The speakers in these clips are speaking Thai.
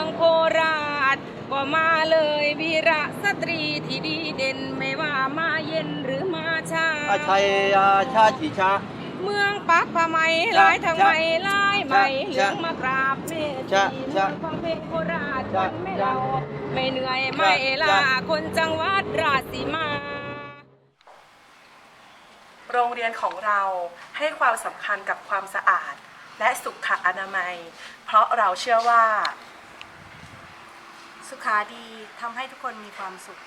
ืองโคราช ก็มาเลยวีระสตรีที่ดีเด่นไม่ว่ามาเย็นหรือมาเช้าอาชัยอาชาติชา เมืองปักผ้าไหมลายทางไหมลายไหมเหลืองมากราบเมตตีเมืองฟังเพลงโคราชวันไม่เราไม่เหนื่อยไม่ลาคนจังหวัดราชสีมาโรงเรียนของเราให้ความสำคัญกับความสะอาด และสุขอนามัย เพราะเราเชื่อว่า สุขาดีทำให้ทุกคนมีความสุข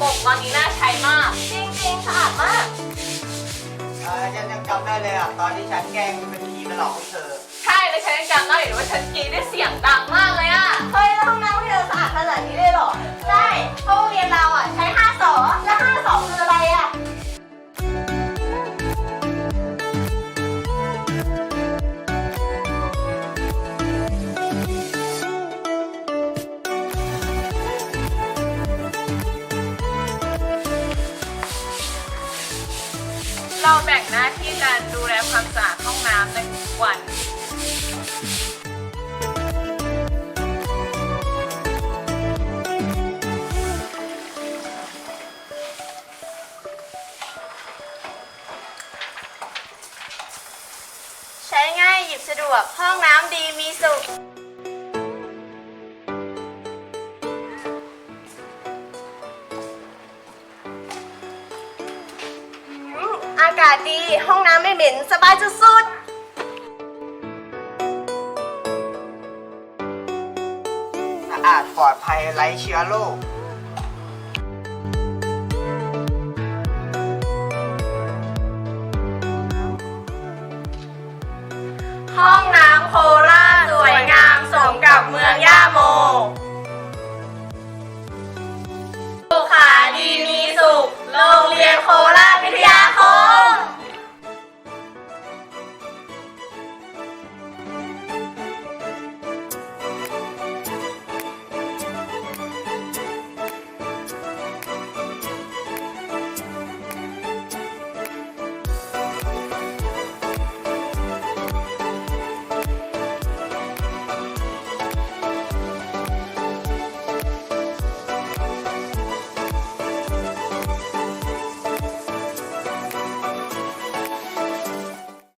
ปรกตอนนี้น่าใช้มาก จริงๆสะอาดมากอ่าฉันยังจำได้เลยอะ ตอนที่ฉันแกล้งเป็นผีมาหลอกพวกเธอ ใช่แล้วฉันยังจำได้อยู่ว่าฉันกรีดได้เสียงดังมากเลยอะ เราแบ่งหน้าที่การดูแลความสะอาดห้องน้ำในทุกวัน ใช้ง่ายหยิบสะดวกห้องน้ำดีมีสุขากาศดี ห้องน้ำไม่เหม็น สบายสุดสะอาดปลอดภัยไร้เชื้อโรคห้องน้ำโคราชสวยงามสมกับเมืองย